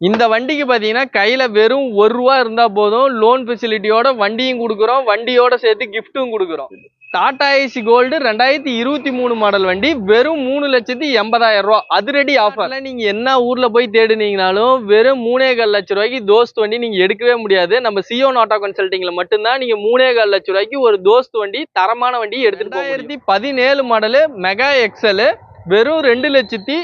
இந்த வண்டிக்கு பார்த்தீங்கன்னா கையில் வெறும் ஒரு ரூபா இருந்தால் போதும். லோன் ஃபெசிலிட்டியோட வண்டியும் கொடுக்குறோம். வண்டியோட சேர்த்து கிஃப்ட்டும் கொடுக்குறோம். டாடா ஏசி கோல்டு ரெண்டாயிரத்தி இருபத்தி மூணு மாடல் வண்டி வெறும் மூணு லட்சத்தி எண்பதாயிரம் ரூபா. அதிரடி ஆஃபர்ல நீங்க என்ன ஊர்ல போய் தேடுனீங்கனாலும் வெறும் மூணே கால் லட்ச ரூபாய்க்கு தோஸ்த் வண்டி நீங்க எடுக்கவே முடியாது. நம்ம சியோ ஆட்டோ கன்சல்டிங்ல மட்டும்தான் நீங்க மூணே கால் லட்ச ரூபாய்க்கு ஒரு தோஸ்த் வண்டி தரமான வண்டி எடுத்துட்டு ரெண்டாயிரத்தி பதினேழு மாடலு மெகா எக்ஸல் வெறும் ரெண்டு லட்சத்தி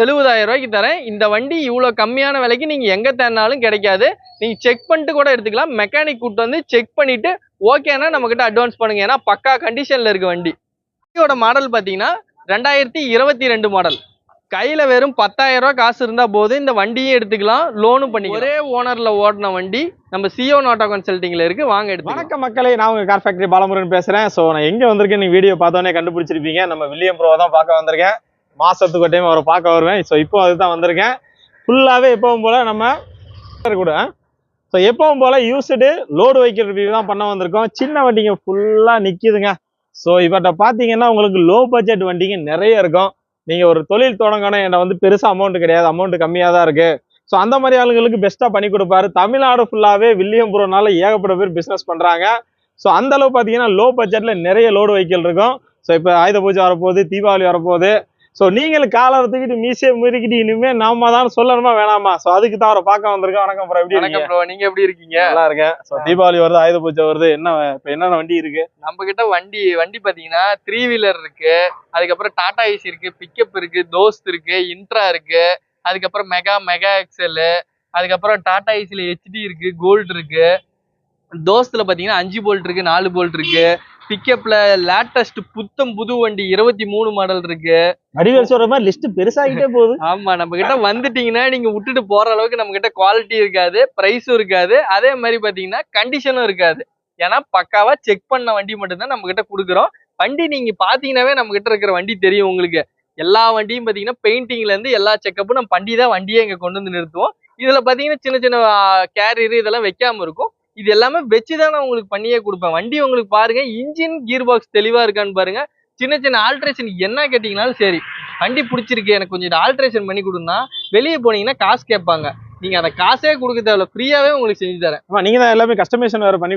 எழுபதாயிரம் ரூபாய்க்கு தரேன். இந்த வண்டி இவ்வளோ கம்மியான விலைக்கு நீங்கள் எங்கே தேடினாலும் கிடைக்காது. நீங்கள் செக் பண்ணிட்டு கூட எடுத்துக்கலாம். மெக்கானிக் கூட்டு வந்து செக் பண்ணிவிட்டு ஓகேனா நம்மக்கிட்ட அட்வான்ஸ் பண்ணுங்க. ஏன்னா பக்கா கண்டிஷனில் இருக்குது வண்டி. வண்டியோட மாடல் பார்த்தீங்கன்னா ரெண்டாயிரத்தி இருபத்தி ரெண்டு மாடல் கையில் வெறும் பத்தாயிரம் ரூபா காசு இருந்தால் போதும். இந்த வண்டியும் எடுத்துக்கலாம். லோனும் பண்ணி ஒரே ஓனரில் ஓடின வண்டி நம்ம சிஓ ஆட்டோ கன்சல்ட்டிங்கில் இருக்குது வாங்க எடுத்து வணக்க மக்களே நான் உங்கள் கார் ஃபேக்டரி பாலமுருகன் பேசுகிறேன் ஸோ நான் எங்கே வந்திருக்கேன் நீங்கள் வீடியோ பார்த்தோன்னே கண்டுபிடிச்சிருப்பீங்க. நம்ம வில்லியம் ப்ரோவை தான் பார்க்க வந்திருக்கேன். மாசத்துக்கு ஒரு டைம் அவரை பார்க்க வருவேன். ஸோ இப்போ அதுதான் வந்திருக்கேன். ஃபுல்லாகவே எப்பவும் போல நம்ம கூட. ஸோ எப்பவும் போல யூஸ்டு லோடு வைக்கிற ரிவ்யூ தான் பண்ண வந்திருக்கோம். சின்ன வண்டிங்க ஃபுல்லாக நிற்கிதுங்க ஸோ இவர்கிட்ட பார்த்தீங்கன்னா உங்களுக்கு லோ பட்ஜெட் வண்டிங்க நிறைய இருக்கும். நீங்கள் ஒரு தொழில் தொடங்கணும். என்கிட்ட வந்து பெருசாக அமௌண்ட் கிடையாது. அமௌண்ட் கம்மியாக தான் இருக்குது ஸோ அந்த மாதிரி ஆளுங்களுக்கு பெஸ்ட்டாக பண்ணி கொடுப்பாரு. தமிழ்நாடு ஃபுல்லாகவே வில்லியம்புரம்னால ஏகப்பட்ட பேர் பிஸ்னஸ் பண்ணுறாங்க ஸோ அந்த அளவு பார்த்தீங்கன்னா லோ பட்ஜெட்டில் நிறைய லோடு வைக்கல் இருக்கும். ஸோ இப்போ ஆயுத பூஜை வரப்போகுது தீபாவளி வரப்போகுது. ஸோ நீங்கள் காலரை தூக்கிட்டு மீசையை முறுக்கிட்டு இனிமே நாம தான் சொல்லணுமா வேணாமா? ஸோ அதுக்கு தான் அவரை பார்க்க வந்திருக்கோம். வணக்கம் ப்ரோ எப்படி வணக்கம் ப்ரோ நீங்க எப்படி இருக்கீங்க? நல்லா இருக்கேன். ஸோ தீபாவளி வருது ஆயுத பூஜை வருது. என்ன இப்போ என்னென்ன வண்டி இருக்கு? நம்ம கிட்ட வண்டி வண்டி பாத்தீங்கன்னா த்ரீ வீலர் இருக்கு. அதுக்கப்புறம் டாடா ஏசி இருக்கு பிக்கப் இருக்கு தோஸ்த் இருக்கு இன்ட்ரா இருக்கு. அதுக்கப்புறம் மெகா மெகா எக்ஸல். அதுக்கப்புறம் டாடா ஏசில ஹெச்டி இருக்கு கோல்டு இருக்கு. தோஸ்த்ல பாத்தீங்கன்னா அஞ்சு போல்ட் இருக்கு நாலு போல்ட் இருக்கு. பிக்கப்ல லேட்டஸ்ட் புத்தம் புது வண்டி இருபத்தி மூணு மாடல் இருக்கு. வடிவேல் சொல்ற மாதிரி லிஸ்ட் பெருசாகிட்டே போகுது. ஆமா நம்ம கிட்ட வந்துட்டீங்கன்னா நீங்க விட்டுட்டு போற அளவுக்கு நம்ம கிட்ட குவாலிட்டி இருக்காது பிரைஸும் இருக்காது. அதே மாதிரி பாத்தீங்கன்னா கண்டிஷனும் இருக்காது. ஏன்னா பக்காவா செக் பண்ண வண்டி மட்டும்தான் நம்ம கிட்ட கொடுக்குறோம். வண்டி நீங்க பாத்தீங்கன்னாவே நம்ம கிட்ட இருக்கிற வண்டி தெரியும் உங்களுக்கு. எல்லா வண்டியும் பாத்தீங்கன்னா பெயிண்டிங்ல இருந்து எல்லா செக்கப்பும் நம்ம வண்டி தான் வண்டியே இங்க கொண்டு வந்து நிறுத்துவோம். இதுல பாத்தீங்கன்னா சின்ன சின்ன கேரியர் இதெல்லாம் வைக்காம இருக்கும். இது எல்லாமே வச்சு தான் நான் உங்களுக்கு பண்ணியே கொடுப்பேன். வண்டி உங்களுக்கு பாருங்க இன்ஜின் கீர் பாக்ஸ் தெளிவா இருக்கான்னு பாருங்க. சின்ன சின்ன ஆல்ட்ரேஷன் என்ன கேட்டீங்கனாலும் சரி வண்டி பிடிச்சிருக்கு எனக்கு கொஞ்சம் இது ஆல்ட்ரேஷன் பண்ணி கொடுன்னா வெளியே போனீங்கன்னா காசு கேட்பாங்க. நீங்க அந்த காசே கொடுக்க தேவையில்ல ஃப்ரீயாவே உங்களுக்கு செஞ்சு தரேன். நீங்க தான் எல்லாமே கஸ்டமைசேஷன் வேற பண்ணி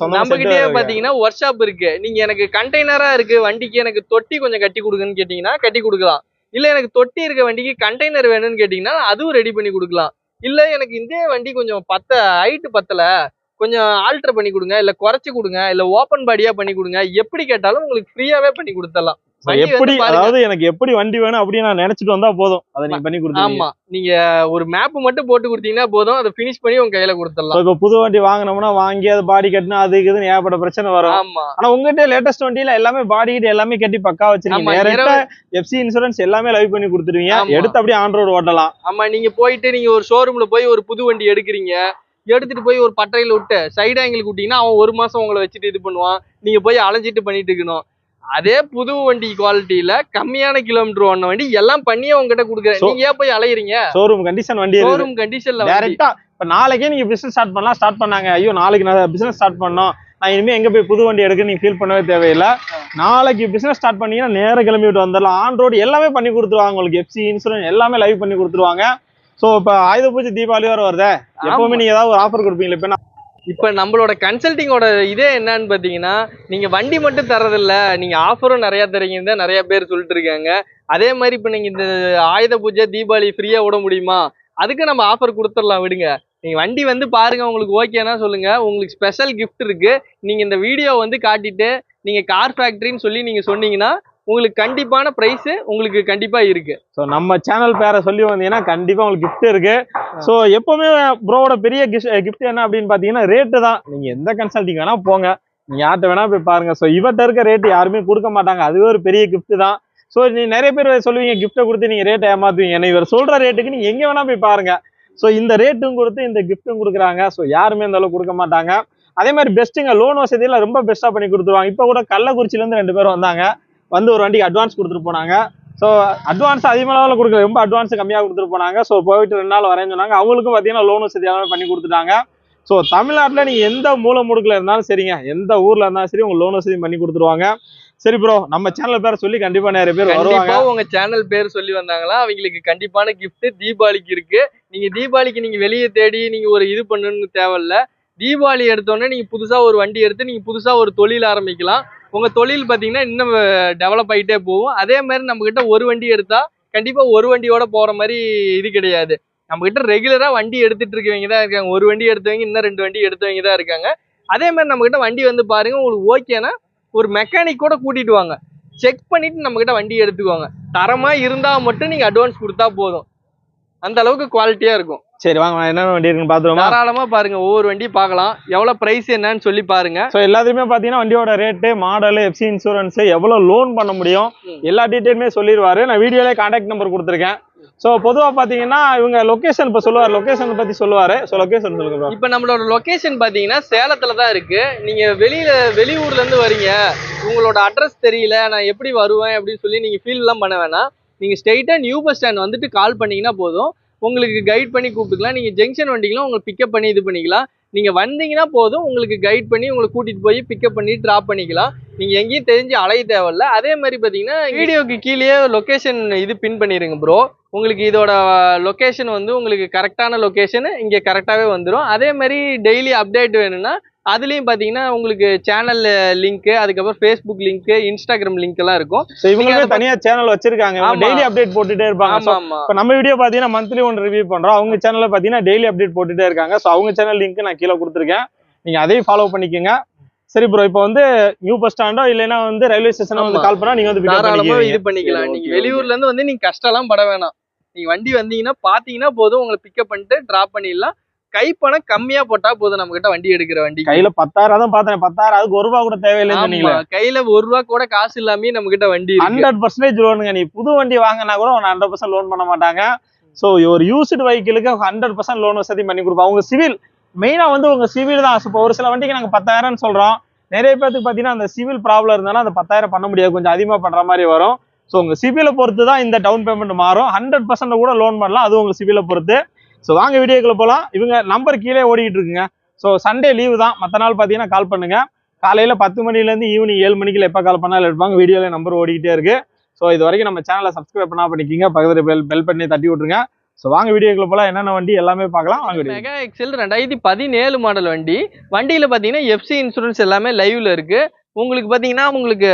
சொந்த நம்ம கிட்டே பாத்தீங்கன்னா ஒர்க் ஷாப் இருக்கு. நீங்க எனக்கு கண்டெய்னரா இருக்கு வண்டிக்கு எனக்கு தொட்டி கொஞ்சம் கட்டி கொடுங்கன்னு கேட்டீங்கன்னா கட்டி கொடுக்கலாம். இல்ல எனக்கு தொட்டி இருக்க வண்டிக்கு கண்டெய்னர் வேணும்னு கேட்டீங்கன்னா அதுவும் ரெடி பண்ணி கொடுக்கலாம். இல்லை எனக்கு இதே வண்டி கொஞ்சம் பத்த ஹைட்டு பத்தல. கொஞ்சம் ஆல்டர் பண்ணி கொடுங்க இல்லை குறைச்சி கொடுங்க இல்லை ஓப்பன் பாடியாக பண்ணி கொடுங்க. எப்படி கேட்டாலும் உங்களுக்கு ஃப்ரீயாகவே பண்ணி கொடுத்துடலாம். எப்படி. அதாவது எனக்கு எப்படி வண்டி வேணும் அப்படின்னு நான் நினைச்சிட்டு வந்தா போதும். அதை நீங்க பண்ணி கொடுத்துருவீங்க. ஆமா. நீங்க ஒரு மேப் மட்டும் போட்டு கொடுத்தீங்கன்னா போதும். அதை ஃபினிஷ் பண்ணி உங்க கையில கொடுத்துடலாம். இப்ப புது வண்டி வாங்கினோம்னா வாங்கி அது பாடி கட்டினா அது இதுன்னு ஏகப்பட்ட பிரச்சனை வரும். ஆமா. ஆனா உங்ககிட்ட லேட்டஸ்ட் வண்டியில எல்லாமே பாடி கிட்ட எல்லாமே கட்டி பக்கா வச்சிருக்கீங்க. டேரக்டா எஃப்சி இன்சூரன்ஸ் எல்லாமே லைவ் பண்ணி கொடுத்துருவீங்க. எடுத்து அப்படியே ஆன் ரோடு ஓட்டலாம். ஆமா நீங்க போயிட்டு நீங்க ஒரு ஷோரூம்ல போய் ஒரு புது வண்டி எடுக்கிறீங்க. எடுத்துட்டு போய் ஒரு பட்டறையில விட்டு சைடு ஆங்கிள் விட்டீங்கன்னா அவன் ஒரு மாசம் உங்களை வச்சுட்டு இது பண்ணுவான். நீங்க போய் அலைஞ்சிட்டு பண்ணிட்டு இருக்கணும். அதே புது வண்டி குவாலிட்டியில கம்மியான கிலோமீட்டர் ஓடின வண்டி எல்லாம் பண்ணியே உங்ககிட்ட கொடுக்குறேன். நீங்க ஏன் போய் அலையிறீங்க? ஷோரூம் கண்டிஷன் வண்டி ஷோரூம் கண்டிஷன்ல டேரக்டா இப்ப நாளைக்கே நீங்க பிசினஸ் ஸ்டார்ட் பண்ணலாம். ஸ்டார்ட் பண்ணாங்க. ஐயோ நாளைக்கு நான் பிசினஸ் ஸ்டார்ட் பண்ணோம். நான் இனிமே எங்க போய் புது வண்டி எடுக்க நீங்க ஃபீல் பண்ணவே தேவையில்லை. நாளைக்கு பிசினஸ் ஸ்டார்ட் பண்ணீங்கன்னா நேர கிளம்பி விட்டு வந்துடலாம். ஆன் ரோடு எல்லாமே பண்ணி கொடுத்துருவாங்க உங்களுக்கு. எஃப்சி இன்சூரன்ஸ் எல்லாமே லைவ் பண்ணி கொடுத்துருவாங்க. சோ இப்ப ஆயுத பூஜை தீபாவளி வர வருதே. எப்பவுமே நீங்க ஏதாவது ஒரு ஆஃபர் கொடுப்பீங்களா? இப்ப இப்போ நம்மளோட கன்சல்டிங்கோட இதே என்னன்னு பார்த்தீங்கன்னா நீங்கள் வண்டி மட்டும் தரதில்ல நீங்கள் ஆஃபரும் நிறையா தரீங்கன்னு தான் நிறைய பேர் சொல்லிட்டு இருக்காங்க. அதே மாதிரி இப்போ நீங்கள் இந்த ஆயுத பூஜை தீபாவளி ஃப்ரீயாக விட முடியுமா? அதுக்கு நம்ம ஆஃபர் கொடுத்துடலாம் விடுங்க. நீங்கள் வண்டி வந்து பாருங்கள் உங்களுக்கு ஓகேனா சொல்லுங்கள் உங்களுக்கு ஸ்பெஷல் கிஃப்ட் இருக்குது நீங்கள் இந்த வீடியோ வந்து காட்டிட்டு நீங்கள் கார் ஃபேக்ட்ரின்னு சொல்லி நீங்கள் சொன்னீங்கன்னா உங்களுக்கு கண்டிப்பான பிரைஸ் உங்களுக்கு கண்டிப்பா இருக்கு. ஸோ நம்ம சேனல் பேரை சொல்லி வந்தீங்கன்னா கண்டிப்பா உங்களுக்கு கிஃப்ட் இருக்கு. ஸோ எப்பவுமே ப்ரோவோட பெரிய கிஃப்ட் eh, என்ன அப்படின்னு பாத்தீங்கன்னா ரேட்டு தான். நீங்க எந்த கன்சல்டிங் வேணா போங்க. நீங்க யார்கிட்ட வேணா போய் பாருங்க. ஸோ இவர்கிட்ட இருக்க ரேட் யாருமே கொடுக்க மாட்டாங்க. அதுவே ஒரு பெரிய கிஃப்ட் தான். ஸோ நீ நிறைய பேர் சொல்லுவீங்க கிஃப்ட்டை கொடுத்து நீங்க ரேட் ஏமாத்துவீங்க. ஏன்னா இவர் சொல்ற ரேட்டுக்கு நீங்க எங்க வேணா போய் பாருங்க. ஸோ இந்த ரேட்டும் கொடுத்து இந்த கிஃப்ட்டும் கொடுக்குறாங்க. ஸோ யாருமே இந்த அளவுக்கு கொடுக்க மாட்டாங்க. அதே மாதிரி பெஸ்ட்டுங்க லோன் வசதியெல்லாம் ரொம்ப பெஸ்ட்டாக பண்ணி கொடுத்துருவாங்க. இப்போ கூட கள்ளக்குறிச்சியிலேருந்து ரெண்டு பேர் வந்தாங்க. வந்து ஒரு வண்டிக்கு அட்வான்ஸ் கொடுத்துட்டு போனாங்க. ஸோ அட்வான்ஸ் அதிகமாக கொடுக்கல. ரொம்ப அட்வான்ஸ் கம்மியாக கொடுத்துட்டு போனாங்க. ஸோ போயிட்டு ரெண்டு நாள் வரேன்னு சொன்னாங்க. அவங்களுக்கும் பார்த்தீங்கன்னா லோன் வசதி எல்லாமே பண்ணி கொடுத்துட்டாங்க. ஸோ தமிழ்நாட்டில் நீங்கள் எந்த மூலை முடுக்கில் இருந்தாலும் சரிங்க. எந்த ஊரில் இருந்தாலும் சரி உங்கள் லோன் வசதி பண்ணி கொடுத்துருவாங்க. சரி ப்ரோ நம்ம சேனல் பேர் சொல்லி கண்டிப்பா நிறைய பேர் வருவாங்க. உங்க சேனல் பேர் சொல்லி வந்தாங்களா அவங்களுக்கு கண்டிப்பான கிஃப்ட் தீபாவளிக்கு இருக்கு. நீங்க தீபாவளிக்கு நீங்க வெளியே தேடி நீங்க ஒரு இது பண்ணணும்னு தேவையில்ல. தீபாவளி எடுத்தோடனே நீங்க புதுசா ஒரு வண்டி எடுத்து நீங்க புதுசா ஒரு தொழில் ஆரம்பிக்கலாம். உங்கள் தொழில் பார்த்தீங்கன்னா இன்னும் டெவலப் ஆகிட்டே போகும். அதே மாதிரி நம்மக்கிட்ட ஒரு வண்டி எடுத்தால் கண்டிப்பாக ஒரு வண்டியோட போகிற மாதிரி இது கிடையாது. நம்மக்கிட்ட ரெகுலராக வண்டி எடுத்துட்டு இருக்கவங்க தான் இருக்காங்க. ஒரு வண்டி எடுத்தவங்க இன்னும் ரெண்டு வண்டி எடுத்தவங்க தான் இருக்காங்க. அதே மாதிரி நம்மக்கிட்ட வண்டி வந்து பாருங்கள் உங்களுக்கு ஓகேனா ஒரு மெக்கானிக் கூட கூட்டிட்டு வாங்க. செக் பண்ணிவிட்டு நம்மக்கிட்ட வண்டி எடுத்துக்கோங்க. தரமாக இருந்தால் மட்டும் நீங்கள் அட்வான்ஸ் கொடுத்தா போதும். அந்த அளவுக்கு குவாலிட்டியாக இருக்கும். சரி வாங்க என்ன வண்டி இருக்குன்னு பாத்துருவோமா தாராளமா பாருங்க ஒவ்வொரு வண்டி பார்க்கலாம். எவ்வளவு பிரைஸ் என்னன்னு சொல்லி பாருங்க. ஸோ எல்லாத்தையுமே பார்த்தீங்கன்னா வண்டியோட ரேட்டு மாடல் எஃப்சி இன்சூரன்ஸ் எவ்வளோ லோன் பண்ண முடியும். எல்லா டீட்டெயிலுமே சொல்லிடுவாரு நான் வீடியோலே கான்டாக்ட் நம்பர் கொடுத்துருக்கேன். ஸோ பொதுவாக பார்த்தீங்கன்னா இவங்க லொகேஷன் இப்போ சொல்லுவார். லொகேஷன் பற்றி சொல்லுவாரு. ஸோ லொகேஷன் சொல்லுங்க bro. இப்ப நம்மளோட லொகேஷன் பாத்தீங்கன்னா சேலத்துல தான் இருக்கு. நீங்க வெளியில வெளியூர்ல இருந்து வரீங்க. உங்களோட அட்ரஸ் தெரியல. நான் எப்படி வருவேன் அப்படின்னு சொல்லி நீங்க ஃபீல் எல்லாம் பண்ண வேணாம். நீங்க ஸ்ட்ரைட்டா நியூ பஸ் ஸ்டாண்ட் வந்துட்டு கால் பண்ணீங்கன்னா போதும். உங்களுக்கு கைட் பண்ணி கூப்பிட்டுக்கலாம். நீங்கள் ஜங்ஷன் வண்டிகளும் உங்களுக்கு பிக்கப் பண்ணி இது பண்ணிக்கலாம். நீங்கள் வந்தீங்கன்னா போதும் உங்களுக்கு கைட் பண்ணி உங்களை கூட்டிகிட்டு போய் பிக்கப் பண்ணி ட்ராப் பண்ணிக்கலாம். நீங்கள் எங்கேயும் தெரிஞ்சு அலைய தேவையில்ல. அதே மாதிரி பார்த்தீங்கன்னா வீடியோக்கு கீழேயே லொக்கேஷன் இது பின் பண்ணிடுங்க ப்ரோ உங்களுக்கு இதோட லொக்கேஷன் வந்து உங்களுக்கு கரெக்டான லொக்கேஷன் இங்கே கரெக்டாகவே வந்துடும் அதே மாதிரி டெய்லி அப்டேட் வேணும்னா அதுலயும் பாத்தீங்கன்னா உங்களுக்கு சேனல் லிங்க் அதுக்கப்புறம் ஃபேஸ்புக் லிங்க் இன்ஸ்டாகிராம் லிங்க் எல்லாம் இருக்கும். ஸோ இவங்களுமே அதை தனியா சேனல் வச்சிருக்காங்க. டெய்லி அப்டேட் போட்டுட்டே இருப்பாங்க. இப்போ நம்ம வீடியோ பார்த்தீங்கன்னா மந்த்லி ஒன் ரிவ்யூ பண்றோம். அவங்க சேனல்ல பார்த்தீங்கன்னா டெய்லி அப்டேட் போட்டுட்டே இருக்காங்க. ஸோ அவங்க சேனல் லிங்க் நான் கீழே கொடுத்துருக்கேன். நீங்க அதையும் ஃபாலோ பண்ணிக்கோங்க. சரி ப்ரோ இப்போ வந்து நியூ பஸ் ஸ்டாண்டோ இல்லைன்னா வந்து ரயில்வே ஸ்டேஷனோ வந்து. கால் பண்ணா நீங்க வந்து தாராளமா இது பண்ணிக்கலாம். நீங்க வெளியூர்ல இருந்து வந்து நீங்க கஷ்டம்லாம் பட வேணாம். நீங்க வண்டி வந்தீங்கன்னா பாத்தீங்கன்னா போதும். உங்களை பிக்கப் பண்ணிட்டு டிராப் பண்ணிடலாம். கைப்பணம் கம்மியா போட்டா போதும் நம்ம கிட்ட வண்டி எடுக்கிற வண்டி. கையில பத்தாயிரம் தான் பார்த்தேன் பத்தாயிரம் அதுக்கு ஒரு ரூபா கூட தேவையில்லைன்னு கையில ஒரு ரூபா கூட காசு இல்லாமயே நம்ம கிட்ட வண்டி ஹண்ட்ரட் பர்சன்டேஜ் லோனுங்க நீ புது வண்டி வாங்கினா கூட உன ஹண்ட்ரட் பர்சன்ட் லோன் பண்ண மாட்டாங்க. ஸோ ஒரு யூஸ்டு வெஹிக்கிளுக்கு ஹண்ட்ரட் பர்சன்ட் லோன் வசதி பண்ணி கொடுப்பாங்க உங்க சிவில் மெயினா வந்து உங்க சிவில் தான். இப்போ ஒரு சில வண்டிக்கு நாங்க பத்தாயிரம்னு சொல்றோம். நிறைய பேருக்கு பார்த்தீங்கன்னா அந்த சிவில் ப்ராப்ளம் இருந்தாலும் அந்த பத்தாயிரம் பண்ண முடியாது. கொஞ்சம் அதிகமா பண்ற மாதிரி வரும். ஸோ உங்க சிவிலை பொறுத்து தான் இந்த டவுன் பேமெண்ட் மாறும். ஹண்ட்ரட் பர்சன்ட் கூட லோன் பண்ணலாம். அது உங்க சிவிலை பொறுத்து. ஸோ வாங்க வீடியோக்குள்ள போகலாம் இவங்க நம்பர் கீழே ஓடிக்கிட்டு இருக்குங்க. ஸோ சண்டே லீவு தான். மற்ற நாள் பார்த்தீங்கன்னா கால் பண்ணுங்க. காலையில் பத்து மணிலேருந்து ஈவினிங் ஏழு மணிக்குள்ள எப்போ கால் பண்ணாலும் எடுப்பாங்க. வீடியோவில் நம்பர் ஓடிக்கிட்டே இருக்கு. ஸோ இது வரைக்கும் நம்ம சேனலை சப்ஸ்கிரைப் பண்ணா பண்ணிக்கிங்க. பக்கத்தில் பெல் பெல் பண்ணி தட்டி விட்ருங்க ஸோ வாங்க வீடியோக்குள்ள போலாம். என்னென்ன வண்டி எல்லாமே பார்க்கலாம். வாங்க வீடியோ மெகா எக்ஸல் ரெண்டாயிரத்தி பதினேழு மாடல் வண்டி. வண்டியில் பார்த்தீங்கன்னா எஃப்சி இன்சூரன்ஸ் எல்லாமே லைவ்ல இருக்கு. உங்களுக்கு பார்த்தீங்கன்னா உங்களுக்கு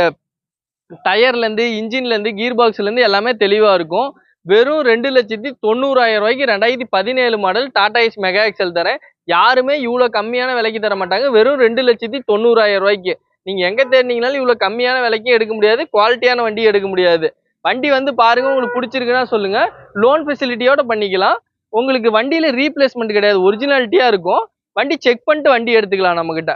டயர்லேருந்து இன்ஜின்லேருந்து கீர் பாக்ஸ்லேருந்து எல்லாமே தெளிவாக இருக்கும். வெறும் ரெண்டு லட்சத்தி தொண்ணூறாயிரம் ரூபாய்க்கு ரெண்டாயிரத்தி பதினேழு model Tata Ace Mega XL தரேன். யாருமே இவ்வளோ கம்மியான விலைக்கு தர மாட்டாங்க. வெறும் ரெண்டு லட்சத்தி தொண்ணூறாயிரம் ரூபாய்க்கு. நீங்கள் எங்கே தேடினீங்கனாலும் இவ்வளோ கம்மியான விலைக்கும் எடுக்க முடியாது. குவாலிட்டியான வண்டியும் எடுக்க முடியாது. வண்டி வந்து பாருங்கள் உங்களுக்கு பிடிச்சிருக்குன்னா சொல்லுங்கள் லோன் ஃபெசிலிட்டியோட பண்ணிக்கலாம். உங்களுக்கு வண்டியில் ரீப்ளேஸ்மெண்ட் கிடையாது. ஒரிஜினாலிட்டியாக இருக்கும். வண்டி செக் பண்ணிட்டு வண்டி எடுத்துக்கலாம் நம்மக்கிட்ட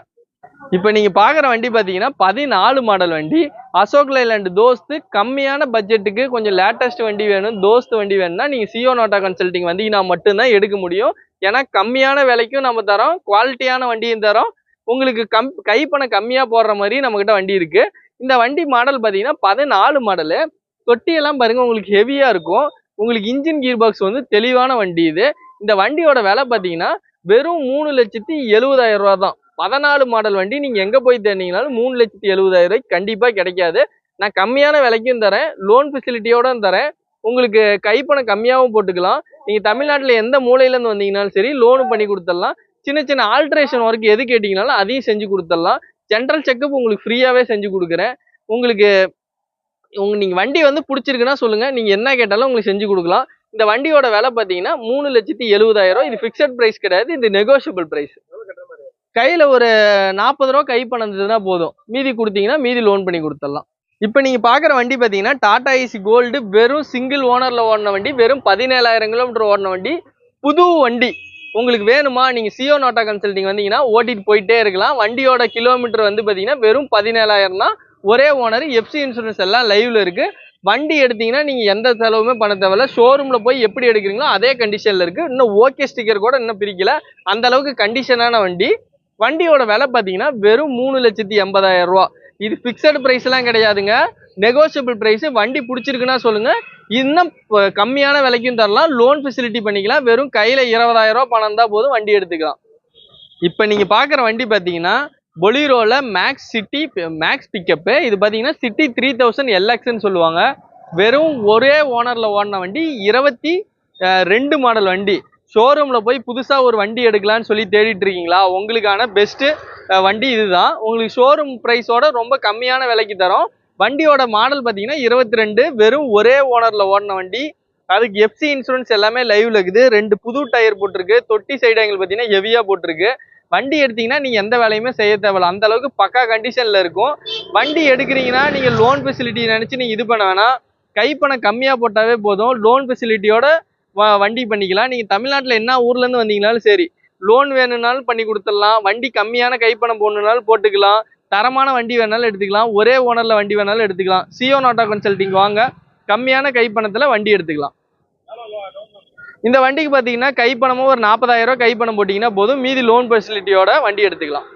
இப்போ நீங்கள் பார்க்குற வண்டி பார்த்தீங்கன்னா பதினாலு மாடல் வண்டி. அசோக் லைலாண்ட் தோஸ்து. கம்மியான பட்ஜெட்டுக்கு கொஞ்சம் லேட்டஸ்ட் வண்டி வேணும். தோஸ்து வண்டி வேணும்னா நீங்கள் சியோ நோட்டா கன்சல்டிங் வந்தீங்கன்னா மட்டும்தான் எடுக்க முடியும். ஏன்னா கம்மியான விலைக்கும் நம்ம தரோம். குவாலிட்டியான வண்டியும் தரோம். உங்களுக்கு கம் கைப்பணம் கம்மியாக போடுற மாதிரி நம்மக்கிட்ட வண்டி இருக்குது இந்த வண்டி மாடல் பார்த்தீங்கன்னா பதினாலு மாடலு தொட்டியெல்லாம் பாருங்கள் உங்களுக்கு ஹெவியாக இருக்கும். உங்களுக்கு இன்ஜின் கீர் பாக்ஸ் வந்து தெளிவான வண்டி இது. இந்த வண்டியோட விலை பார்த்தீங்கன்னா வெறும் மூணு லட்சத்தி எழுபதாயிரம் ரூபா தான் பதினாலு மாடல் வண்டி நீங்கள் எங்கே போய் தேடினீங்கனாலும் மூணு லட்சத்தி எழுபதாயிரம் ரூபாய்க்கு கிடைக்காது. நான் கம்மியான விலைக்கும் தரேன் லோன் ஃபெசிலிட்டியோடும் தரேன். உங்களுக்கு கைப்பணம் கம்மியாகவும் போட்டுக்கலாம். நீங்கள் தமிழ்நாட்டில் எந்த மூலையிலேருந்து வந்தீங்கனாலும் சரி லோனு பண்ணி கொடுத்துடலாம். சின்ன சின்ன ஆல்ட்ரேஷன் ஒர்க் எது கேட்டிங்கனாலும் அதையும் செஞ்சு கொடுத்துடலாம். ஜென்ரல் செக்கப் உங்களுக்கு ஃப்ரீயாகவே செஞ்சு கொடுக்குறேன். உங்களுக்கு உங்க நீங்கள் வண்டி வந்து பிடிச்சிருக்குன்னா சொல்லுங்கள் நீங்கள் என்ன கேட்டாலும் உங்களுக்கு செஞ்சு கொடுக்கலாம். இந்த வண்டியோட விலை பார்த்தீங்கன்னா மூணு லட்சத்தி எழுபதாயிரம் இது ஃபிக்ஸட் ப்ரைஸ் கிடையாது இது நெகோஷியபிள் பிரைஸ் கையில் ஒரு நாற்பது ரூபா கை பணம் இருந்ததுன்னா போதும். மீதி கொடுத்தீங்கன்னா மீதி லோன் பண்ணி கொடுத்துடலாம். இப்போ நீங்கள் பார்க்குற வண்டி பார்த்தீங்கன்னா டாடா ஏசி கோல்டு வெறும் சிங்கிள் ஓனரில் ஓடின வண்டி வெறும் பதினேழாயிரம் கிலோமீட்டர் ஓடின வண்டி புது வண்டி. உங்களுக்கு வேணுமா? நீங்கள் சியோ நோட்டா கன்சல்டிங் வந்தீங்கன்னா ஓட்டிட்டு போயிட்டே இருக்கலாம். வண்டியோட கிலோமீட்டர் வந்து பார்த்தீங்கன்னா வெறும் பதினேழாயிரம் தான். ஒரே ஓனர் எஃப்சி இன்சூரன்ஸ் எல்லாம் லைவில் இருக்குது வண்டி எடுத்தீங்கன்னா நீங்கள் எந்த செலவுமே பண்ண தேவையில்ல. ஷோரூமில் போய் எப்படி எடுக்கிறீங்களோ அதே கண்டிஷனில் இருக்குது இன்னும் ஓகே ஸ்டிக்கர் கூட இன்னும் பிரிக்கல. அந்த அளவுக்கு கண்டிஷனான வண்டி. வண்டியோட விலை பார்த்தீங்கன்னா வெறும் மூணு லட்சத்தி எண்பதாயிரம் ரூபா. இது ஃபிக்ஸட் ப்ரைஸ்லாம் எல்லாம் கிடையாதுங்க. நெகோஷியபிள் ப்ரைஸு வண்டி பிடிச்சிருக்குன்னா சொல்லுங்கள் இன்னும் கம்மியான விலைக்கும் தரலாம். லோன் ஃபெசிலிட்டி பண்ணிக்கலாம். வெறும் கையில் இருபதாயிரம் ரூபா பணம் தான் போதும் வண்டி எடுத்துக்கலாம். இப்போ நீங்கள் பார்க்குற வண்டி பார்த்தீங்கன்னா பொலிரோவில் மேக்ஸ் சிட்டி மேக்ஸ் பிக்கப்பு இது பார்த்தீங்கன்னா சிட்டி த்ரீ தௌசண்ட் எல்எக்ஸ்ன்னு சொல்லுவாங்க. வெறும் ஒரே ஓனரில் ஓடின வண்டி இருபத்தி ரெண்டு மாடல் வண்டி. ஷோரூமில் போய் புதுசாக ஒரு வண்டி எடுக்கலாம்னு சொல்லி தேடிட்டு இருக்கீங்களா? உங்களுக்கான பெஸ்ட்டு வண்டி இதுதான். உங்களுக்கு ஷோரூம் ப்ரைஸோட ரொம்ப கம்மியான விலைக்கு தரோம். வண்டியோட மாடல் பார்த்தீங்கன்னா இருபத்தி ரெண்டு வெறும் ஒரே ஓனரில் ஓடின வண்டி. அதுக்கு எஃப்சி இன்சூரன்ஸ் எல்லாமே லைவ்ல இருக்குது. ரெண்டு புது டயர் போட்டிருக்கு. தொட்டி சைடு ஆங்கிள் பார்த்தீங்கன்னா ஹெவியாக போட்டிருக்கு. வண்டி எடுத்தீங்கன்னா நீங்கள் எந்த வேலையுமே செய்ய தேவையில்ல. அந்த அளவுக்கு பக்கா கண்டிஷனில் இருக்கும். வண்டி எடுக்கிறீங்கன்னா நீங்கள் லோன் ஃபெசிலிட்டி நினச்சி நீங்கள் இது பண்ண வேணாம். கைப்பணம் கம்மியாக போட்டாவே போதும். லோன் ஃபெசிலிட்டியோட வண்டி பண்ணிக்கலாம். நீங்கள் தமிழ்நாட்டில் என்ன ஊர்லேருந்து வந்தீங்கனாலும் சரி லோன் வேணும்னாலும் பண்ணி கொடுத்துடலாம். வண்டி கம்மியான கைப்பணம் போடணுனாலும் போட்டுக்கலாம். தரமான வண்டி வேணாலும் எடுத்துக்கலாம். ஒரே ஓனரில் வண்டி வேணாலும் எடுத்துக்கலாம். சியோ நாட்டா கன்சல்டிங் வாங்க. கம்மியான கைப்பணத்தில் வண்டி எடுத்துக்கலாம். இந்த வண்டிக்கு பார்த்தீங்கன்னா கைப்பணமும் ஒரு நாற்பதாயிரம் ரூபா கைப்பணம் போட்டிங்கன்னா போதும். மீதி லோன் ஃபெசிலிட்டியோட வண்டி எடுத்துக்கலாம்.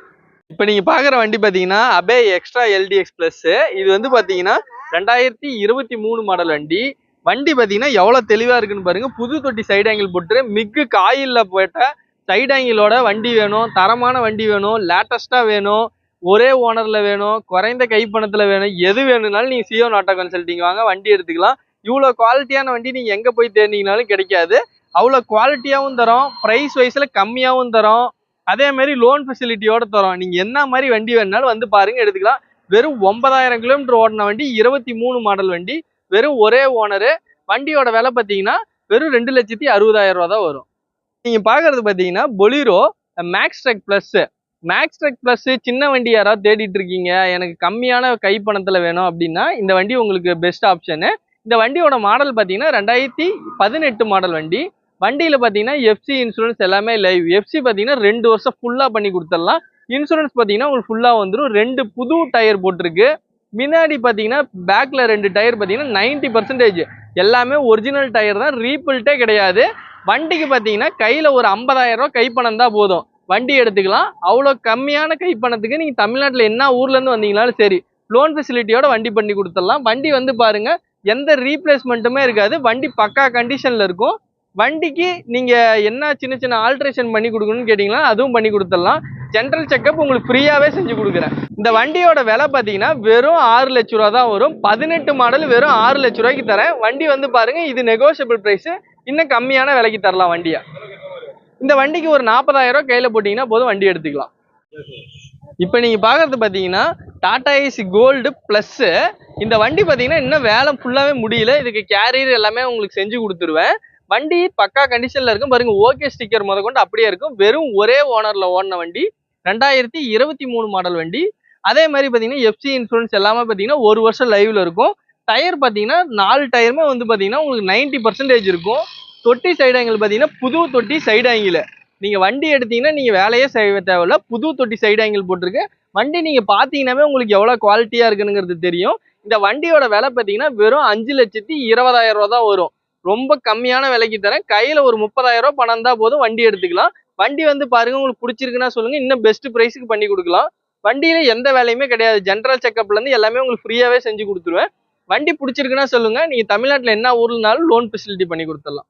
இப்போ நீங்கள் பார்க்குற வண்டி பார்த்தீங்கன்னா அபே எக்ஸ்ட்ரா எல்டிஎக்ஸ் ப்ளஸ்ஸு இது வந்து பார்த்தீங்கன்னா ரெண்டாயிரத்தி இருபத்தி மூணு மாடல் வண்டி. வண்டி பார்த்தீங்கன்னா எவ்வளோ தெளிவாக இருக்குன்னு பாருங்கள் புது தொட்டி சைடு ஆங்கிள் போட்டு மிக்கு காயிலில் போயிட்டால் சைடு ஆங்கிளோட வண்டி வேணும். தரமான வண்டி வேணும். லேட்டஸ்ட்டாக வேணும். ஒரே ஓனரில் வேணும். குறைந்த கைப்பணத்தில் வேணும். எது வேணும்னாலும் நீங்கள் சிஓ நாட்டா கன்சல்ட்டிங் வாங்க. வண்டி எடுத்துக்கலாம். இவ்வளோ குவாலிட்டியான வண்டி நீங்கள் எங்கே போய் தேடினீங்கனாலும் கிடைக்காது. அவ்வளோ குவாலிட்டியாகவும் தரோம். ப்ரைஸ் வைஸில் கம்மியாகவும் தரோம். அதே மாதிரி லோன் ஃபெசிலிட்டியோடு தரோம். நீங்கள் என்ன மாதிரி வண்டி வேணுனாலும் வந்து பாருங்கள் எடுத்துக்கலாம். வெறும் ஒன்பதாயிரம் கிலோமீட்டர் ஓடின வண்டி இருபத்தி மூணு மாடல் வண்டி. வெறும் ஒரே ஓனரு வண்டியோட விலை பார்த்தீங்கன்னா வெறும் ரெண்டு லட்சத்தி அறுபதாயிரம் ரூபா தான் வரும். நீங்கள் பார்க்குறது பார்த்தீங்கன்னா Bolero Maxx Trek plus Maxx Trek plus சின்ன வண்டி யாராவது தேடிட்டு இருக்கீங்க எனக்கு கம்மியான கைப்பணத்தில் வேணும் அப்படின்னா இந்த வண்டி உங்களுக்கு பெஸ்ட் ஆப்ஷனு இந்த வண்டியோட மாடல் பார்த்தீங்கன்னா ரெண்டாயிரத்தி பதினெட்டு மாடல் வண்டி. வண்டியில் பார்த்தீங்கன்னா எஃப்சி இன்சூரன்ஸ் எல்லாமே லைவ் எஃப்சி பார்த்தீங்கன்னா ரெண்டு வருஷம் ஃபுல்லாக பண்ணி கொடுத்துடலாம். இன்சூரன்ஸ் பார்த்தீங்கன்னா உங்களுக்கு ஃபுல்லாக வந்துடும் ரெண்டு புது டயர் போட்டிருக்கு. முன்னாடி பார்த்தீங்கன்னா பேக்கில் ரெண்டு டயர் பார்த்தீங்கன்னா நைன்ட்டி பர்சன்டேஜ் எல்லாமே ஒரிஜினல் டயர் தான் ரீபில்ட்டே கிடையாது. வண்டிக்கு பார்த்தீங்கன்னா கையில் ஒரு 50000 ரூபா கைப்பணம் தான் போதும். வண்டி எடுத்துக்கலாம். அவ்வளோ கம்மியான கைப்பணத்துக்கு நீங்கள் தமிழ்நாட்டில் என்ன ஊர்லேருந்து வந்தீங்கனாலும் சரி லோன் ஃபெசிலிட்டியோட வண்டி பண்ணி கொடுத்துடலாம். வண்டி வந்து பாருங்கள் எந்த ரீப்ளேஸ்மெண்ட்டுமே இருக்காது. வண்டி பக்கா கண்டிஷனில் இருக்கும். வண்டிக்கு நீங்கள் என்ன சின்ன சின்ன ஆல்ட்ரேஷன் பண்ணி கொடுக்கணும்னு கேட்டிங்கன்னா அதுவும் பண்ணி கொடுத்துடலாம். ஜென்ரல் செக்கப் உங்களுக்கு ஃப்ரீயாகவே செஞ்சு கொடுக்குறேன். இந்த வண்டியோட விலை பார்த்தீங்கன்னா வெறும் ஆறு லட்ச ரூபா தான் வரும். பதினெட்டு மாடல் வெறும் ஆறு லட்ச ரூபாய்க்கு தரேன். வண்டி வந்து பாருங்க இது நெகோஷியபிள் ப்ரைஸ் இன்னும் கம்மியான விலைக்கு தரலாம் வண்டியை. இந்த வண்டிக்கு ஒரு நாற்பதாயிரம் ரூபாய் கையில் போட்டிங்கன்னா போதும் வண்டி எடுத்துக்கலாம். இப்போ நீங்கள் பார்க்கறது பார்த்தீங்கன்னா டாடா ஏசி கோல்டு ப்ளஸ்ஸு இந்த வண்டி பார்த்தீங்கன்னா இன்னும் வேலை ஃபுல்லாகவே முடியல. இதுக்கு கேரியர் எல்லாமே உங்களுக்கு செஞ்சு கொடுத்துருவேன். வண்டி பக்கா கண்டிஷனில் இருக்கும். பாருங்க ஓகே ஸ்டிக்கர் முத கொண்டு அப்படியே இருக்கும். வெறும் ஒரே ஓனரில் ஓடின வண்டி ரெண்டாயிரத்தி இருபத்தி மூணு மாடல் வண்டி. அதே மாதிரி பார்த்தீங்கன்னா எஃப்சி இன்சூரன்ஸ் எல்லாமே பார்த்தீங்கன்னா ஒரு வருஷம் லைவ்ல இருக்கும். டயர் பார்த்தீங்கன்னா நாலு டயருமே வந்து பார்த்தீங்கன்னா உங்களுக்கு நைன்டி பர்சன்டேஜ் இருக்கும். தொட்டி சைடு ஆங்கிள் பார்த்தீங்கன்னா புது தொட்டி சைடு ஆங்கிள் நீங்கள் வண்டி எடுத்தீங்கன்னா நீங்கள் வேலையே செய்ய தேவையில்ல. புது தொட்டி சைடு ஆங்கிள் போட்டிருக்கு வண்டி நீங்கள் பார்த்தீங்கன்னாவே உங்களுக்கு எவ்வளோ குவாலிட்டியாக இருக்குங்கிறது தெரியும். இந்த வண்டியோட விலை பார்த்தீங்கன்னா வெறும் அஞ்சு லட்சத்தி இருபதாயிரம் ரூபா தான் வரும். ரொம்ப கம்மியான விலைக்கு தரேன். கையில் ஒரு முப்பதாயிரம் ரூபா பணம் தான் போதும். வண்டி எடுத்துக்கலாம். வண்டி வந்து பாருங்க உங்களுக்கு பிடிச்சிருக்குன்னா சொல்லுங்க. இன்னும் பெஸ்ட் ப்ரைஸுக்கு பண்ணி கொடுக்கலாம். வண்டியில எந்த வேலையுமே கிடையாது. ஜென்ரல் செக்கப்லேருந்து எல்லாமே உங்களுக்கு ஃப்ரீயாவே செஞ்சு கொடுத்துருவேன். வண்டி பிடிச்சிருக்குன்னா சொல்லுங்க. நீங்க தமிழ்நாட்டில் என்ன ஊர்லனாலும் லோன் ஃபெசிலிட்டி பண்ணி கொடுத்துடலாம்.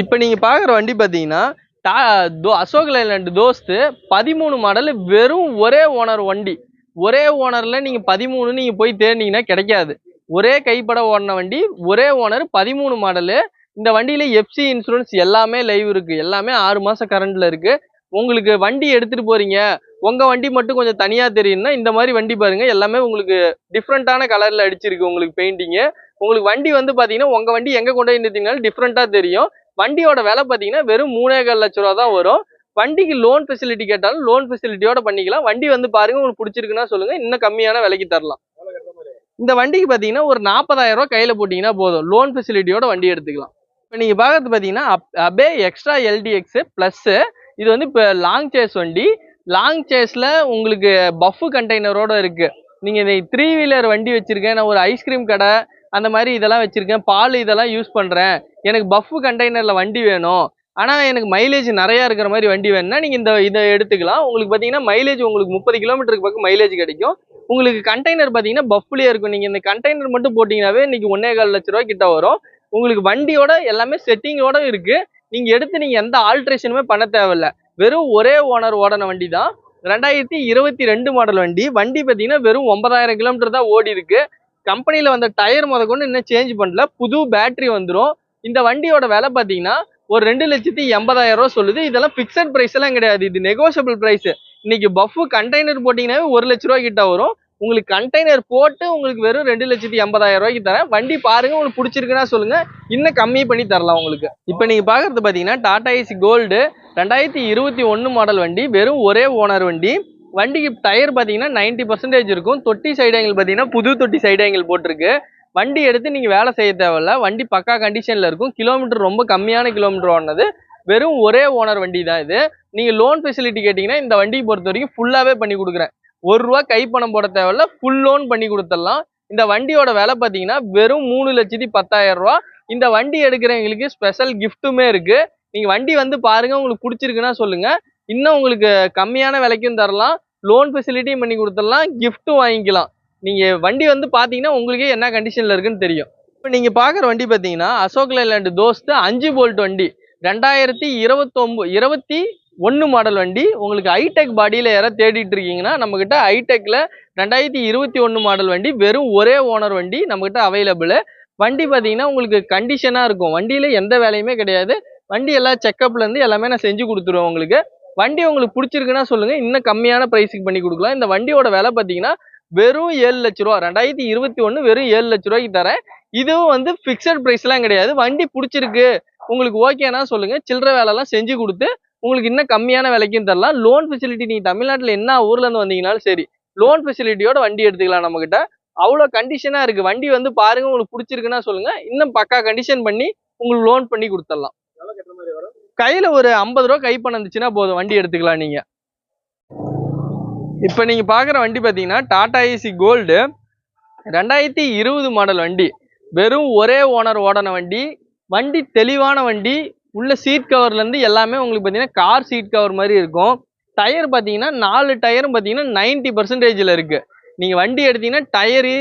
இப்போ நீங்க பாக்குற வண்டி பாத்தீங்கன்னா டா தோ அசோக் லைலாண்டு தோஸ்து பதிமூணு மாடல் வெறும் ஒரே ஓனர் வண்டி. ஒரே ஓனரில் நீங்கள் பதிமூணு நீங்கள் போய் தேடினீங்கன்னா கிடைக்காது. ஒரே கைப்பட ஓடின வண்டி ஒரே ஓனர் பதிமூணு மாடலு இந்த வண்டியில எஃப்சி இன்சூரன்ஸ் எல்லாமே லைவ் இருக்கு. எல்லாமே ஆறு மாசம் கரண்ட்ல இருக்கு. உங்களுக்கு வண்டி எடுத்துட்டு போறீங்க. உங்க வண்டி மட்டும் கொஞ்சம் தனியா தெரியும்னா இந்த மாதிரி வண்டி பாருங்க. எல்லாமே உங்களுக்கு டிஃப்ரெண்டான கலர்ல அடிச்சிருக்கு உங்களுக்கு பெயிண்டிங்கு உங்களுக்கு வண்டி வந்து பாத்தீங்கன்னா உங்க வண்டி எங்க கொண்டு போய் நிறுத்தினாலும் டிஃப்ரெண்டா தெரியும். வண்டியோட விலை பாத்தீங்கன்னா வெறும் மூணேகால் லட்ச ரூபா தான் வரும். வண்டிக்கு லோன் ஃபெசிலிட்டி கேட்டாலும் லோன் ஃபெசிலிட்டியோட பண்ணிக்கலாம். வண்டி வந்து பாருங்க உங்களுக்கு பிடிச்சிருக்குன்னா சொல்லுங்க. இன்னும் கம்மியான விலைக்கு தரலாம். இந்த வண்டிக்கு பார்த்தீங்கன்னா ஒரு நாற்பதாயிரம் ரூபா கையில் போட்டிங்கன்னா போதும். லோன் ஃபெசிலிட்டியோட வண்டி எடுத்துக்கலாம். இப்போ நீங்கள் பார்க்கறது பார்த்தீங்கன்னா அப்- அபே எக்ஸ்ட்ரா எல்டிஎக்ஸு ப்ளஸ்ஸு இது வந்து இப்போ லாங் சேஸ் வண்டி. லாங் சேஸில் உங்களுக்கு பஃப்பு கண்டெய்னரோடு இருக்குது நீங்கள் இந்த த்ரீ வீலர் வண்டி வச்சுருக்கேன். நான் ஒரு ஐஸ்கிரீம் கடை. அந்த மாதிரி இதெல்லாம் வச்சுருக்கேன். பால் இதெல்லாம் யூஸ் பண்ணுறேன் எனக்கு பஃப் கண்டெய்னரில் வண்டி வேணும். ஆனால் எனக்கு மைலேஜ் நிறையா இருக்கிற மாதிரி வண்டி வேணும்னா நீங்கள் இந்த இதை எடுத்துக்கலாம். உங்களுக்கு பார்த்தீங்கன்னா மைலேஜ் உங்களுக்கு முப்பது கிலோமீட்டருக்கு பக்கம் மைலேஜ் கிடைக்கும். உங்களுக்கு கண்டெய்னர் பார்த்தீங்கன்னா பஃப்லேயே இருக்கும். நீங்கள் இந்த கண்டெய்னர் மட்டும் போட்டிங்கன்னாவே இன்றைக்கி ஒன்னே கால் லட்ச ரூபாய் கிட்ட வரும். உங்களுக்கு வண்டியோட எல்லாமே செட்டிங்கோட இருக்குது நீங்கள் எடுத்து நீங்கள் எந்த ஆல்ட்ரேஷனுமே பண்ண தேவையில்ல. வெறும் ஒரே ஓனர் ஓடன வண்டி தான் ரெண்டாயிரத்தி இருபத்தி ரெண்டு மாடல் வண்டி. வண்டி பார்த்தீங்கன்னா வெறும் ஒன்பதாயிரம் கிலோமீட்டர் தான் ஓடி இருக்கு. கம்பெனியில் வந்த டயர் முத கொண்டு இன்னும் சேஞ்ச் பண்ணல. புது பேட்டரி வந்துடும் இந்த வண்டியோட விலை பார்த்தீங்கன்னா ஒரு ரெண்டு லட்சத்தி எண்பதாயிரம் ரூபா சொல்லுது. இதெல்லாம் பிக்சட் ப்ரைஸ் எல்லாம் கிடையாது. இது நெகோஷியபிள் ப்ரைஸ் இன்னைக்கு பஃப் கண்டெய்னர் போட்டிங்கன்னாவே ஒரு லட்ச ரூபா கிட்ட வரும். உங்களுக்கு கண்டெய்னர் போட்டு உங்களுக்கு வெறும் ரெண்டு லட்சத்தி எண்பதாயிரம் ரூபாய்க்கு தரேன். வண்டி பாருங்க உங்களுக்கு பிடிச்சிருக்குன்னா சொல்லுங்க. இன்னும் கம்மி பண்ணி தரலாம் உங்களுக்கு. இப்போ நீங்க பாக்குறது பாத்தீங்கன்னா டாடா ஏசி கோல்டு ரெண்டாயிரத்தி இருபத்தி ஒன்று மாடல் வண்டி. வெறும் ஒரே ஓனர் வண்டி. வண்டிக்கு டயர் பார்த்தீங்கன்னா நைன்டி பர்சன்டேஜ் இருக்கும். தொட்டி சைடு ஆங்கிள் பார்த்தீங்கன்னா புது தொட்டி சைடு ஆங்கிள் போட்டிருக்கு. வண்டி எடுத்து நீங்கள் வேலை செய்ய தேவையில்ல. வண்டி பக்கா கண்டிஷனில் இருக்கும். கிலோமீட்டர் ரொம்ப கம்மியான கிலோமீட்டர் ஓடினது. வெறும் ஒரே ஓனர் வண்டி தான் இது. நீங்கள் லோன் ஃபெசிலிட்டி கேட்டிங்கன்னா இந்த வண்டியை பொறுத்த வரைக்கும் ஃபுல்லாகவே பண்ணி கொடுக்குறேன். ஒரு ரூபா கைப்பணம் போட தேவையில்ல. ஃபுல் லோன் பண்ணி கொடுத்துடலாம். இந்த வண்டியோட விலை பார்த்தீங்கன்னா வெறும் மூணு லட்சத்தி பத்தாயிரம் ரூபா. இந்த வண்டி எடுக்கிறவங்களுக்கு ஸ்பெஷல் கிஃப்ட்டுமே இருக்குது நீங்கள் வண்டி வந்து பாருங்கள் உங்களுக்கு பிடிச்சிருக்குன்னா சொல்லுங்கள் இன்னும் உங்களுக்கு கம்மியான விலைக்கும் தரலாம். லோன் ஃபெசிலிட்டியும் பண்ணி கொடுத்துடலாம். கிஃப்ட்டும் வாங்கிக்கலாம். நீங்கள் வண்டி வந்து பார்த்தீங்கன்னா உங்களுக்கே என்ன கண்டிஷனில் இருக்குன்னு தெரியும். இப்போ நீங்கள் பார்க்குற வண்டி பார்த்தீங்கன்னா அசோக் லைலாண்டு தோஸ்து அஞ்சு போல்ட் வண்டி. ரெண்டாயிரத்தி இருபத்தொம்பது இருபத்தி ஒன்று மாடல் வண்டி. உங்களுக்கு ஹைடெக் பாடியில் யாராவது தேடிட்டு இருக்கீங்கன்னா நம்மக்கிட்ட ஹைடெக்கில் ரெண்டாயிரத்தி இருபத்தி ஒன்று மாடல் வண்டி. வெறும் ஒரே ஓனர் வண்டி நம்மக்கிட்ட அவைலபிள் வண்டி பார்த்தீங்கன்னா உங்களுக்கு கண்டிஷனாக இருக்கும். வண்டியில் எந்த வேலையுமே கிடையாது. வண்டி எல்லாம் செக்கப்லேருந்து எல்லாமே நான் செஞ்சு கொடுத்துருவேன் உங்களுக்கு. வண்டி உங்களுக்கு பிடிச்சிருக்குன்னா சொல்லுங்கள் இன்னும் கம்மியான ப்ரைஸுக்கு பண்ணி கொடுக்கலாம். இந்த வண்டியோட விலை பார்த்தீங்கன்னா வெறும் ஏழு லட்ச ரூபா. ரெண்டாயிரத்தி இருபத்தி ஒன்று வெறும் ஏழு லட்ச ரூபாய்க்கு தரேன். இதுவும் வந்து ஃபிக்ஸட் ப்ரைஸ்லாம் கிடையாது. வண்டி பிடிச்சிருக்கு. உங்களுக்கு ஓகேனா சொல்லுங்கள் சில்லற வேலைலாம் செஞ்சு கொடுத்து உங்களுக்கு இன்னும் கம்மியான விலைக்கும் தரலாம். லோன் ஃபெசிலிட்டி நீங்கள் தமிழ்நாட்டில் என்ன ஊர்லேருந்து வந்தீங்கனாலும் சரி லோன் ஃபெசிலிட்டியோட வண்டி எடுத்துக்கலாம் நம்மக்கிட்ட அவ்வளோ கண்டிஷனாக இருக்குது வண்டி வந்து பாருங்கள் உங்களுக்கு பிடிச்சிருக்குன்னா சொல்லுங்கள் இன்னும் பக்கா கண்டிஷன் பண்ணி உங்களுக்கு லோன் பண்ணி கொடுத்துடலாம். கையில் ஒரு ஐம்பது ரூபா கை பணம் இருந்துச்சுன்னா போதும். வண்டி எடுத்துக்கலாம் நீங்கள் இப்போ நீங்கள் பார்க்குற வண்டி பார்த்தீங்கன்னா டாடா ஏசி கோல்டு. ரெண்டாயிரத்தி இருபது மாடல் வண்டி. வெறும் ஒரே ஓனர் ஓடன வண்டி. வண்டி தெளிவான வண்டி. உள்ள சீட் கவர்லேருந்து எல்லாமே உங்களுக்கு பார்த்தீங்கன்னா கார் சீட் கவர் மாதிரி இருக்கும். டயர் பார்த்தீங்கன்னா நாலு டயரும் பார்த்தீங்கன்னா நைன்ட்டி பர்சன்டேஜில் இருக்குது நீங்கள் வண்டி எடுத்தீங்கன்னா டயரு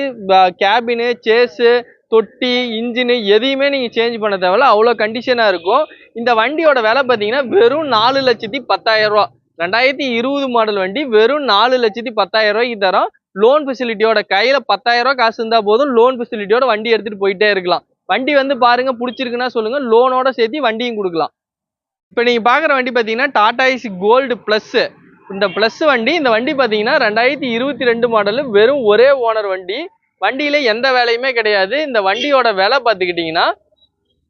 கேபினு சேஸு தொட்டி இன்ஜினு எதையுமே நீங்கள் சேஞ்ச் பண்ண தேவையில்ல. அவ்வளோ கண்டிஷனாக இருக்கும். இந்த வண்டியோட விலை பார்த்தீங்கன்னா வெறும் நாலு லட்சத்தி பத்தாயிரரூவா ரெண்டாயிரத்தி இருபது மாடல் வண்டி வெறும் நாலு லட்சத்தி பத்தாயிரம் ரூபாய்க்கு தரோம். லோன் ஃபெசிலிட்டியோட கையில் பத்தாயிரம் ரூபா காசு இருந்தால் போதும் லோன் ஃபெசிலிட்டியோட வண்டி எடுத்துகிட்டு போயிட்டே இருக்கலாம். வண்டி வந்து பாருங்க பிடிச்சிருக்குன்னா சொல்லுங்க லோனோட சேர்த்து வண்டியும் கொடுக்கலாம். இப்போ நீங்கள் பார்க்குற வண்டி பார்த்தீங்கன்னா டாடா ஐஸ் கோல்டு ப்ளஸ்ஸு இந்த ப்ளஸ் வண்டி இந்த வண்டி பார்த்தீங்கன்னா ரெண்டாயிரத்தி இருபத்தி ரெண்டு மாடலு வெறும் ஒரே ஓனர் வண்டி. வண்டியில எந்த வேலையுமே கிடையாது. இந்த வண்டியோட விலை பார்த்துக்கிட்டிங்கன்னா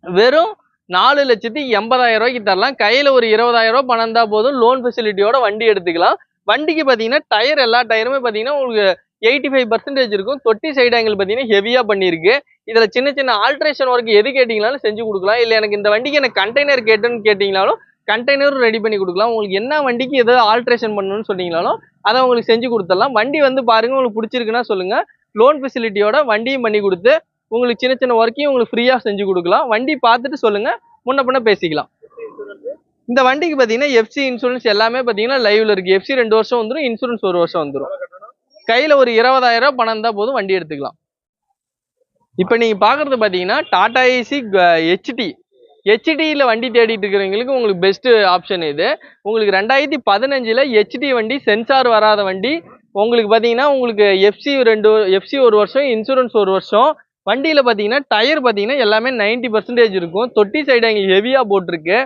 வெறும் நாலு லட்சத்தி எண்பதாயிரம் ரூபாய்க்கு தரலாம். கையில் ஒரு இருபதாயிரம் ரூபா பணம் இருந்தால் போதும். லோன் ஃபெசிலிட்டியோட வண்டி எடுத்துக்கலாம். வண்டிக்கு பார்த்தீங்கன்னா டயர் எல்லா டயருமே பார்த்தீங்கன்னா உங்களுக்கு எயிட்டி ஃபைவ் பர்சன்டேஜ் இருக்கும். தொட்டி சைடு ஆங்கிள் பார்த்தீங்கன்னா ஹெவியாக பண்ணியிருக்கு. இதில் சின்ன சின்ன ஆல்ட்ரேஷன் ஒர்க் எது கேட்டிங்கனாலும் செஞ்சு கொடுக்கலாம். இல்லை எனக்கு இந்த வண்டிக்கு எனக்கு கண்டெய்னர் கேட்டுன்னு கேட்டிங்கனாலும் கண்டெய்னரும் ரெடி பண்ணி கொடுக்கலாம். உங்களுக்கு என்ன வண்டிக்கு எதாவது ஆல்ட்ரேஷன் பண்ணணும்னு சொன்னீங்களாலும் அதை உங்களுக்கு செஞ்சு கொடுத்துடலாம். வண்டி வந்து பாருங்கள் உங்களுக்கு பிடிச்சிருக்குன்னா சொல்லுங்கள் லோன் ஃபெசிலிட்டியோட வண்டியும் பண்ணி கொடுத்து உங்களுக்கு சின்ன சின்ன ஒர்க்கையும் உங்களுக்கு ஃப்ரீயாக செஞ்சு கொடுக்கலாம். வண்டி பார்த்துட்டு சொல்லுங்கள் முன்ன பின்ன பேசிக்கலாம். இந்த வண்டிக்கு பார்த்தீங்கன்னா எஃப்சி இன்சூரன்ஸ் எல்லாமே பார்த்தீங்கன்னா லைவில் இருக்குது எஃப்சி ரெண்டு வருஷம் வந்துடும் இன்சூரன்ஸ் ஒரு வருஷம் வந்துடும் கையில் ஒரு இருபதாயிரம் ரூபா பணம் இருந்தால் போதும் வண்டி எடுத்துக்கலாம். இப்போ நீங்கள் பார்க்குறது பார்த்தீங்கன்னா டாடா ஏசி ஹெச்டி ஹெச்டியில் வண்டி தேடிட்டு இருக்கிறவங்களுக்கு உங்களுக்கு பெஸ்ட்டு ஆப்ஷன் இது. உங்களுக்கு ரெண்டாயிரத்தி பதினஞ்சில் ஹெச்டி வண்டி சென்சார் வராத வண்டி. உங்களுக்கு பார்த்தீங்கன்னா உங்களுக்கு எஃப்சி ரெண்டு எஃப்சி ஒரு வருஷம் இன்சூரன்ஸ் ஒரு வருஷம். வண்டியில் பார்த்தீங்கன்னா டயர் பார்த்தீங்கன்னா எல்லாமே நைன்டி பர்சன்டேஜ் இருக்கும். தொட்டி சைடு இங்கே ஹெவியாக போட்டிருக்கு.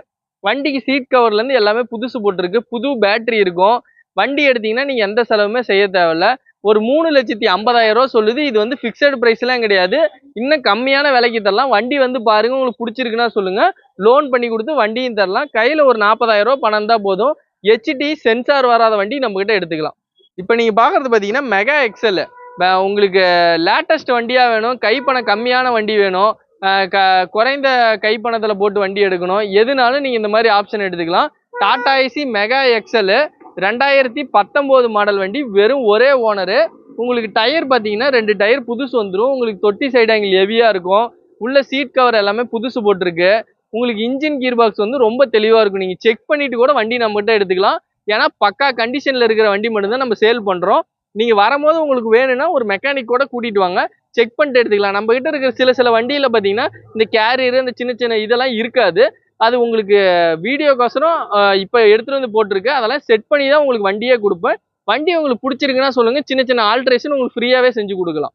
வண்டிக்கு சீட் கவர்லேருந்து எல்லாமே புதுசு போட்டிருக்கு. புது பேட்டரி இருக்கும். வண்டி எடுத்தீங்கன்னா நீங்கள் எந்த செலவுமே செய்ய தேவையில்ல. ஒரு மூணு லட்சத்தி ஐம்பதாயிரம் ரூபா சொல்லுது. இது வந்து ஃபிக்ஸட் ப்ரைஸ்லாம் கிடையாது. இன்னும் கம்மியான விலைக்கு தரலாம். வண்டி வந்து பாருங்க உங்களுக்கு பிடிச்சிருக்குன்னா சொல்லுங்கள் லோன் பண்ணி கொடுத்து வண்டியும் தரலாம். கையில் ஒரு நாற்பதாயிரம் ரூபா பணம் தான் போதும். ஹெச்டி சென்சார் வராத வண்டி நம்மக்கிட்ட எடுத்துக்கலாம். இப்போ நீங்கள் பார்க்குறது பார்த்தீங்கன்னா மெகா எக்ஸல் உங்களுக்கு லேட்டஸ்ட் வண்டியாக வேணும் கைப்பணம் கம்மியான வண்டி வேணும் க குறைந்த கைப்பணத்தில் போட்டு வண்டி எடுக்கணும். எதுனாலும் நீங்கள் இந்த மாதிரி ஆப்ஷன் எடுத்துக்கலாம். டாடா ஏசி மெகா எக்ஸலு ரெண்டாயிரத்தி பத்தொம்போது மாடல் வண்டி வெறும் ஒரே ஓனரு உங்களுக்கு டயர் பார்த்தீங்கன்னா ரெண்டு டயர் புதுசு வந்துடும் உங்களுக்கு தொட்டி சைடு ஆங்கிள் ஹெவியாக இருக்கும். உள்ள சீட் கவர் எல்லாமே புதுசு போட்டிருக்கு. உங்களுக்கு இன்ஜின் கீர் பாக்ஸ் வந்து ரொம்ப தெளிவாக இருக்கும். நீங்கள் செக் பண்ணிவிட்டு கூட வண்டி நம்மகிட்ட எடுத்துக்கலாம். ஏன்னா பக்கா கண்டிஷனில் இருக்கிற வண்டி மட்டும்தான் நம்ம சேல் பண்ணுறோம் நீங்கள் வரும்போது உங்களுக்கு வேணும்னா ஒரு மெக்கானிக் கூட கூட்டிகிட்டு வாங்க. செக் பண்ணிட்டு எடுத்துக்கலாம். நம்மக்கிட்ட இருக்கிற சில சில வண்டியில் பார்த்தீங்கன்னா இந்த கேரியர் இந்த சின்ன சின்ன இதெல்லாம் இருக்காது. அது உங்களுக்கு வீடியோக்கோசரம் இப்போ எடுத்துகிட்டு வந்து போட்டிருக்கு. அதெல்லாம் செட் பண்ணி தான் உங்களுக்கு வண்டியே கொடுப்பேன். வண்டி உங்களுக்கு பிடிச்சிருக்குன்னா சொல்லுங்கள் சின்ன சின்ன ஆல்ட்ரேஷன் உங்களுக்கு ஃப்ரீயாகவே செஞ்சு கொடுக்கலாம்.